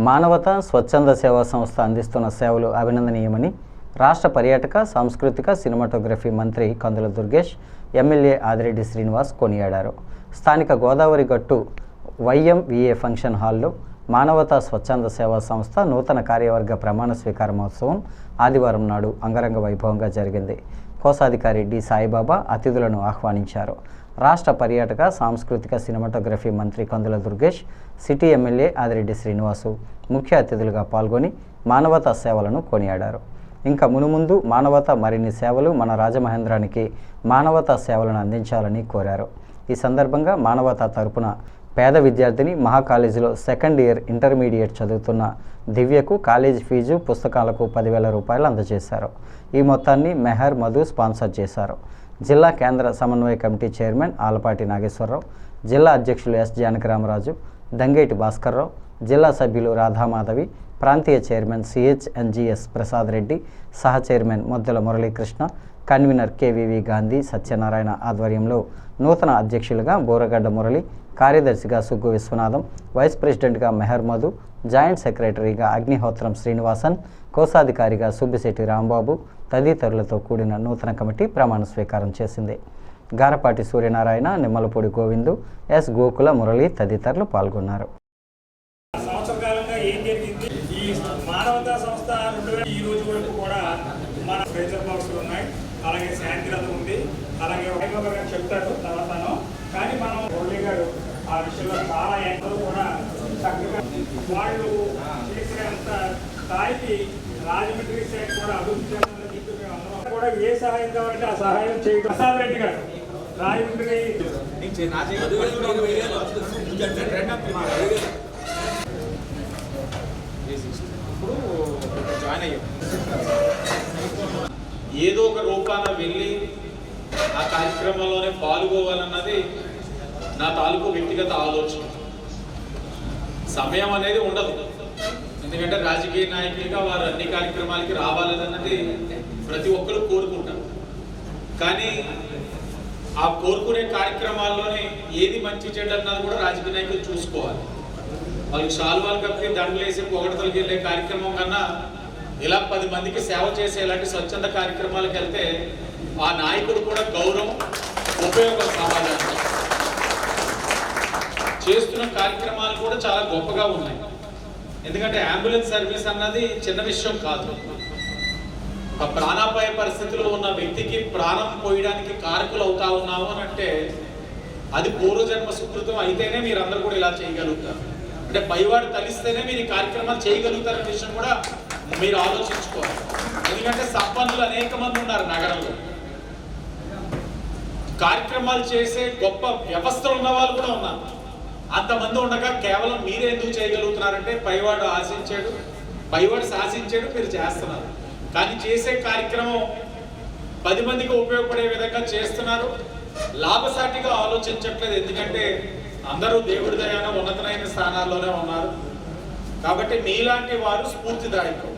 మానవత స్వచ్ఛంద సేవా సంస్థ అందిస్తున్న సేవలు అభినందనీయమని రాష్ట్ర పర్యాటక సాంస్కృతిక సినిమాటోగ్రఫీ మంత్రి కందుల దుర్గేష్ ఎమ్మెల్యే ఆదిరెడ్డి శ్రీనివాస్ కొనియాడారు. స్థానిక గోదావరి గట్టు వైఎంవిఏ ఫంక్షన్ హాల్లో మానవతా స్వచ్ఛంద సేవా సంస్థ నూతన కార్యవర్గ ప్రమాణ స్వీకార మహోత్సవం ఆదివారం నాడు అంగరంగ వైభవంగా జరిగింది. కోశాధికారి డి సాయిబాబా అతిథులను ఆహ్వానించారు. రాష్ట్ర పర్యాటక సాంస్కృతిక సినిమాటోగ్రఫీ మంత్రి కందుల దుర్గేష్ సిటీ ఎమ్మెల్యే ఆదిరెడ్డి శ్రీనివాసు ముఖ్య అతిథులుగా పాల్గొని మానవతా సేవలను కొనియాడారు. ఇంకా మునుముందు మానవత మరిన్ని సేవలు మన రాజమహేంద్రానికి మానవతా సేవలను అందించాలని కోరారు. ఈ సందర్భంగా మానవత తరపున పేద విద్యార్థిని మహా కాలేజీలో సెకండ్ ఇయర్ ఇంటర్మీడియట్ చదువుతున్న దివ్యకు కాలేజ్ ఫీజు పుస్తకాలకు పదివేల రూపాయలు అందజేశారు. ఈ మొత్తాన్ని మెహర్ మధు స్పాన్సర్ చేశారు. జిల్లా కేంద్ర సమన్వయ కమిటీ చైర్మన్ ఆలపాటి నాగేశ్వరరావు జిల్లా అధ్యక్షులు ఎస్ జానకరామరాజు దంగేటి భాస్కర్రావు జిల్లా సభ్యులు రాధామాధవి ప్రాంతీయ చైర్మన్ సిహెచ్ఎన్జిఎస్ ప్రసాద్ రెడ్డి సహ chairman Muddala Muralikrishna convener K V V Gandhi Satyanarayana ఆధ్వర్యంలో నూతన అధ్యక్షులుగా బోరగడ్డ మురళి కార్యదర్శిగా సుగ్గు విశ్వనాథం వైస్ ప్రెసిడెంట్గా మెహర్ మధు జాయింట్ సెక్రటరీగా అగ్నిహోత్రం శ్రీనివాసన్ కోశాధికారిగా సుబ్బిశెట్టి రాంబాబు తదితరులతో కూడిన నూతన కమిటీ ప్రమాణ స్వీకారం చేసింది. గారపాటి సూర్యనారాయణ నిమ్మలపూడి గోవిందు ఎస్ గోకుల మురళి తదితరులు పాల్గొన్నారు. ఈ మానవతా సంస్థ ఈ రోజు వరకు కూడా మన ఉన్నాయి. అలాగే శాంతిరథం ఉంది. అలాగే వైభవ చెప్తాడు తర్వాతను కానీ మనం మురళి గారు ఆ విషయంలో చాలా ఎంతో కూడా చక్కగా వాళ్ళు చేసినంత స్థాయికి రాజమండ్రి సైడ్ కూడా అభివృద్ధి చెందాలని చెప్పి మేము అందరం కూడా ఏ సహాయం కావాలంటే ఆ సహాయం చేయడం ప్రసాద్ రెడ్డి గారు రాజమండ్రి ఇప్పుడు జాయిన్ అయ్యాం. ఏదో ఒక రూపాన వెళ్ళి ఆ కార్యక్రమంలోనే పాల్గొవాలన్నది నా తాలూకు వ్యక్తిగత ఆలోచన. సమయం అనేది ఉండదు. ఎందుకంటే రాజకీయ నాయకులుగా వారు అన్ని కార్యక్రమాలకి రావాలన్నది ప్రతి ఒక్కరు కోరుకుంటారు. కానీ ఆ కోరుకునే కార్యక్రమాల్లోనే ఏది మంచి చెడ్డ అన్నది కూడా రాజకీయ నాయకులు చూసుకోవాలి. వాళ్ళకి శాలువాలు కప్పి దండలు వేసి పొగడతలకి వెళ్ళే కార్యక్రమం కన్నా ఇలా పది మందికి సేవ చేసే ఇలాంటి స్వచ్ఛంద కార్యక్రమాలకు వెళ్తే ఆ నాయకుడు కూడా గౌరవం ఉపయోగం సమాజానికి చేస్తున్న కార్యక్రమాలు కూడా చాలా గొప్పగా ఉన్నాయి. ఎందుకంటే అంబులెన్స్ సర్వీస్ అన్నది చిన్న విషయం కాదు. ఒక ప్రాణాపాయ పరిస్థితిలో ఉన్న వ్యక్తికి ప్రాణం పోయడానికి కారకులు అవుతా ఉన్నాము అని అంటే అది పూర్వజన్మ సుకృతం అయితేనే మీరు అందరూ కూడా ఇలా చేయగలుగుతారు. అంటే పైవాడు తలిస్తేనే మీరు ఈ కార్యక్రమాలు చేయగలుగుతారనే విషయం కూడా మీరు ఆలోచించుకోవాలి. ఎందుకంటే సంపన్నులు అనేక మంది ఉన్నారు నగరంలో. కార్యక్రమాలు చేసే గొప్ప వ్యవస్థలు ఉన్న వాళ్ళు కూడా ఉన్నారు. అంతమంది ఉండగా కేవలం మీరే ఎందుకు చేయగలుగుతున్నారంటే పైవాడు ఆశించాడు పైవాడు శాసించాడు మీరు చేస్తున్నారు. కానీ చేసే కార్యక్రమం పది మందికి ఉపయోగపడే విధంగా చేస్తున్నారు. లాభసాటిగా ఆలోచించట్లేదు. ఎందుకంటే అందరూ దేవుడి దయాన ఉన్నతమైన స్థానాల్లోనే ఉన్నారు. కాబట్టి మీలాంటి వారు స్ఫూర్తిదాయకం.